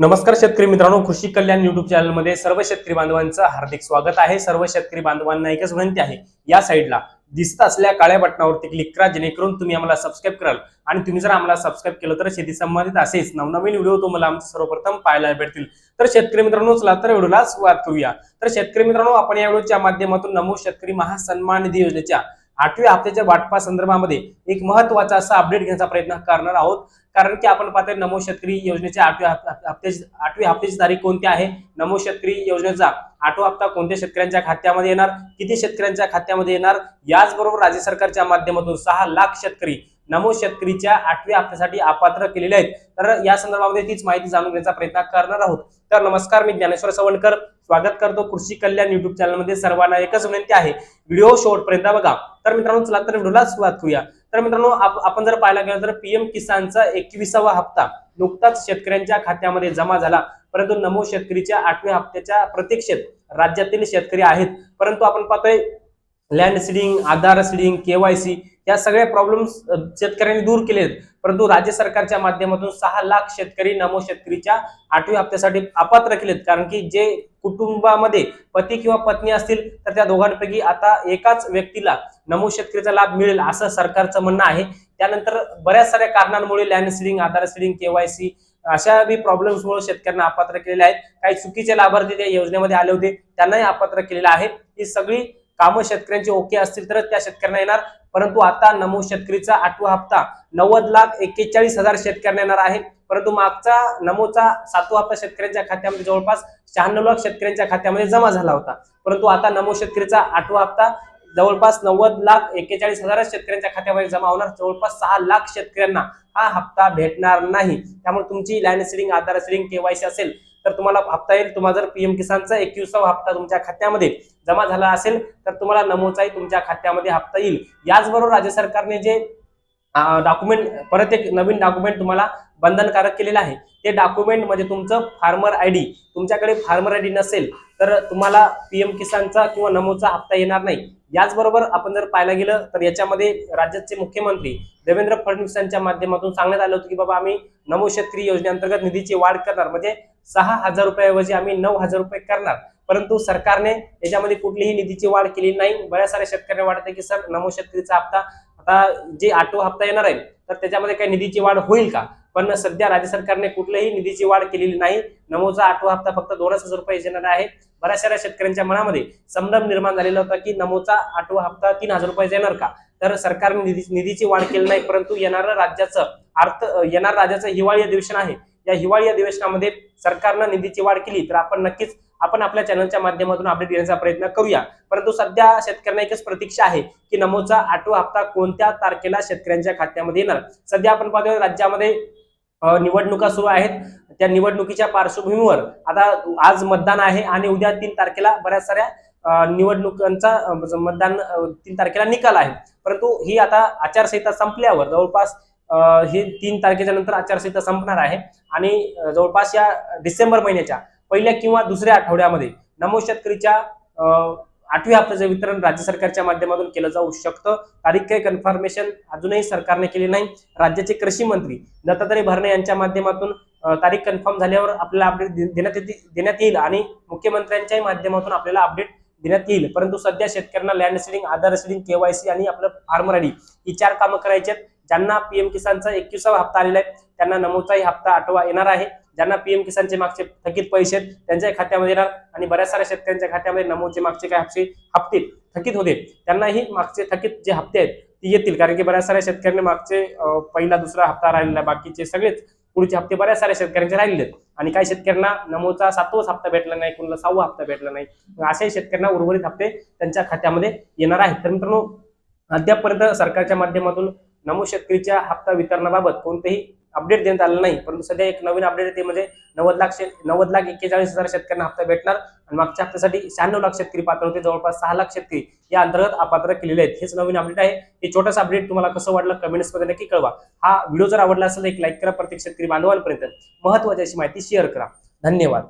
नमस्कार शेतकरी मित्रांनो कृषी कल्याण युट्यूब चॅनलमध्ये सर्व शेतकरी बांधवांचं हार्दिक स्वागत आहे. सर्व शेतकरी बांधवांना एकच विनंती आहे या साईडला दिसत असल्या काळ्या बटनावरती क्लिक करा जेणेकरून तुम्ही आम्हाला सबस्क्राईब कराल. आणि तुम्ही जर आम्हाला सबस्क्राईब केलं तर शेती संबंधित असेच नवनवीन व्हिडिओ तुम्हाला आमचे सर्वप्रथम पाहायला भेटतील. तर शेतकरी मित्रांनो चला तर व्हिडिओला सुरुवात करूया. तर शेतकरी मित्रांनो आपण या व्हिडिओच्या माध्यमातून नमो शेतकरी महासन्मान निधी योजनेच्या आठव्या हप्त्याच्या वाटपा संदर्भामध्ये एक महत्त्वाचा असा अपडेट घेण्याचा प्रयत्न करणार आहोत. कारण की आपण पाहतोय नमो शेतकरी योजनेच्या आठव्या हप्त्याची आठवी हप्त्याची तारीख कोणती आहे? नमो शेतकरी योजनेचा आठवा हप्ता कोणत्या शेतकऱ्यांच्या खात्यामध्ये येणार? किती शेतकऱ्यांच्या खात्यामध्ये येणार? याचबरोबर राज्य सरकारच्या माध्यमातून सहा लाख शेतकरी नमो शेतकरीच्या आठव्या हप्त्यासाठी अपात्र केलेले आहेत. तर या संदर्भामध्ये तीच माहिती जाणून घेण्याचा प्रयत्न करणार आहोत. तर नमस्कार मी ज्ञानेश्वर सवणकर स्वागत करतो कृषी कल्याण युट्यूब चॅनलमध्ये सर्वांना एकच विनंती आहे. व्हिडिओ शेवटपर्यंत बघा. तर मित्रांनो चला तर व्हिडिओला सुरुवात करूया. तर मित्रांनो आपण जर पाहायला गेलं तर पीएम किसानचा एकविसावा हप्ता नुकताच शेतकऱ्यांच्या खात्यामध्ये जमा झाला. परंतु नमो शेतकरीच्या आठव्या हप्त्याच्या प्रतीक्षेत राज्यातील शेतकरी आहेत. परंतु आपण पाहतोय land seeding Aadhaar seeding KYC या सगळ्या प्रॉब्लेम्स शेतकऱ्यांनी दूर केले परंतु राज्य सरकारच्या माध्यमातून सहा लाख शेतकरी नमो शेतकरीच्या आठव्या हप्त्यासाठी अपात्र केलेत कारण की जे कुटुंबामध्ये पती किंवा पत्नी असतील तर त्या दोघांपैकी आता एकाच व्यक्तीला नमो शेतकरीचा लाभ मिळेल असं सरकारचं म्हणणं आहे. त्यानंतर बऱ्याच साऱ्या कारणांमुळे land seeding Aadhaar seeding KYC अशा बी प्रॉब्लेम्समुळे शेतकऱ्यांना अपात्र केलेले आहेत. काही चुकीचे लाभार्थी त्या योजनेमध्ये आले होते त्यांनाही अपात्र केलेलं आहे. ही सगळी कामं शेतकऱ्यांची ओके असतील तर त्या शेतकऱ्यांना येणार. परंतु आता नमो शेतकरीचा आठवा हप्ता नव्वद लाख एक्केचाळीस हजार शेतकऱ्यांना येणार आहे. परंतु मागचा नमोचा सातवा हप्ता शेतकऱ्यांच्या खात्यामध्ये जवळपास शहाण्णव लाख शेतकऱ्यांच्या खात्यामध्ये जमा झाला होता. परंतु आता नमो शेतकरीचा आठवा हप्ता जवळपास नव्वद लाख एक्केचाळीस हजार शेतकऱ्यांच्या खात्यामध्ये जमा होणार. जवळपास सहा लाख शेतकऱ्यांना हा हप्ता भेटणार नाही. त्यामुळे तुमची land seeding Aadhaar seeding KYC असेल तर तुम्हाला हप्ता येईल. तुम्हाला जर पीएम किसानचा एकविसावा हप्ता तुमच्या खात्यामध्ये जमा झाला असेल तर तुम्हाला नमोचाही तुमच्या खात्यामध्ये हप्ता येईल. याचबरोबर राज्य सरकारने जे डॉक्युमेंट परत एक नवीन डॉक्युमेंट तुम्हाला बंधनकारक केलेलं आहे. ते डॉक्युमेंट म्हणजे तुमचं फार्मर आय डी तुमच्याकडे फार्मर आय डी नसेल तर तुम्हाला पीएम किसानचा किंवा नमोचा हप्ता येणार नाही. याचबरोबर आपण जर पाहायला गेलं तर याच्यामध्ये राज्याचे मुख्यमंत्री देवेंद्र फडणवीस यांच्या माध्यमातून सांगण्यात आलं होतं की बाबा आम्ही नमो शेतकरी योजनेअंतर्गत निधीची वाढ करणार. म्हणजे सहा हजार रुपयाऐवजी आम्ही नऊ हजार रुपये करणार. परंतु सरकारने याच्यामध्ये कुठलीही निधीची वाढ केली नाही. बऱ्याच साऱ्या शेतकऱ्यांना वाटतं की सर नमो शेतकरीचा हप्ता आता जे आठवा हप्ता येणार आहे तर त्याच्यामध्ये काही निधीची वाढ होईल का? पण सध्या राज्य सरकारने कुठल्याही निधीची वाढ केलेली नाही. नमोचा आठवा हप्ता फक्त दोनच हजार रुपये येणार आहे. बऱ्याचशा शेतकऱ्यांच्या मनामध्ये संभ्रम निर्माण झालेला होता की नमोचा आठवा हप्ता तीन हजार रुपये येणार का? तर सरकारने निधी निधीची वाढ केली नाही परंतु येणारं राज्याचं अर्थ येणार राज्याचं हिवाळी अधिवेशन आहे. या हिवाळी अधिवेशनामध्ये सरकारनं निधीची वाढ केली तर आपण नक्कीच आपण आपल्या चॅनलच्या माध्यमातून अपडेट देण्याचा प्रयत्न करूया. परंतु सध्या शेतकऱ्यांना एकच प्रतीक्षा आहे की नमोचा आठवा हप्ता कोणत्या तारखेला शेतकऱ्यांच्या खात्यामध्ये येणार? सध्या आपण पाहतोय राज्यामध्ये निवडणुका सुरू आहेत. त्या निवडणुकीच्या पार्श्वभूमीवर आता आज मतदान आहे आणि उद्या तीन तारखेला बऱ्याच साऱ्या निवडणुकांचा मतदान तीन तारखेला निकाल आहे. परंतु ही आता आचारसंहिता संपल्यावर जवळपास हे ही तीन तारखेच्या नंतर आचारसंहिता संपणार आहे. आणि जवळपास या डिसेंबर महिन्याच्या पहिल्या किंवा दुसऱ्या आठवड्यामध्ये नमो शेतकरीच्या आठवी हप्त्याचं वितरण राज्य सरकारच्या माध्यमातून केलं जाऊ शकतं. तारीख काही कन्फर्मेशन अजूनही सरकारने केली नाही. राज्याचे कृषी मंत्री दत्तात्रय भरणे यांच्या माध्यमातून तारीख कन्फर्म झाल्यावर आपल्याला अपडेट देण्यात येते- देण्यात येईल आणि मुख्यमंत्र्यांच्याही माध्यमातून आपल्याला अपडेट देण्यात येईल. परंतु सध्या शेतकऱ्यांना land seeding Aadhaar seeding KYC आणि आपलं फार्मर आयडी ही चार कामं करायची आहेत. ज्यांना पीएम किसानचा एकविसावा हप्ता आलेला आहे त्यांना नमोचाही हप्ता आठवा येणार आहे. ज्यांना पीएम किसानचे मागचे थकीत पैसे आहेत त्यांच्याही खात्यामध्ये येणार आणि बऱ्याच साऱ्या शेतकऱ्यांच्या खात्यामध्ये नमोचे मागचे काही हप्ते हप्ते थकीत होते. त्यांनाही मागचे थकीत जे हप्ते आहेत ते येतील. कारण की बऱ्याच साऱ्या शेतकऱ्यांनी मागचे पहिला दुसरा हप्ता राहिलेला बाकीचे सगळेच पुढचे हप्ते बऱ्याच साऱ्या शेतकऱ्यांचे राहिले आणि काही शेतकऱ्यांना नमोचा सातवाच हप्ता भेटला नाही कुणाला सहावा हप्ता भेटला नाही. अशाही शेतकऱ्यांना उर्वरित हप्ते त्यांच्या खात्यामध्ये येणार आहेत. तर मित्रांनो अद्यापपर्यंत सरकारच्या माध्यमातून नमो शेतकरीच्या हप्ता वितरणाबाबत कोणतेही अपडेट देण्यात आलं नाही. परंतु सध्या एक नवीन अपडेट येते म्हणजे नव्वद लाख शे नव्वद लाख एक्केचाळीस हजार शेतकऱ्यांना हप्ता भेटणार आणि मागच्या हप्त्यासाठी शहाण्णव लाख शेतकरी पात्र होते. जवळपास सहा लाख शेतकरी या अंतर्गत अपात्र केलेले आहेत. हेच नवीन अपडेट आहे. हे छोटंसं अपडेट तुम्हाला कसं वाटलं कमेंट्समध्ये नक्की कळवा. हा व्हिडिओ जर आवडला असेल तर एक लाईक करा. प्रत्येक शेतकरी बांधवांपर्यंत महत्वाची अशी माहिती शेअर करा. धन्यवाद.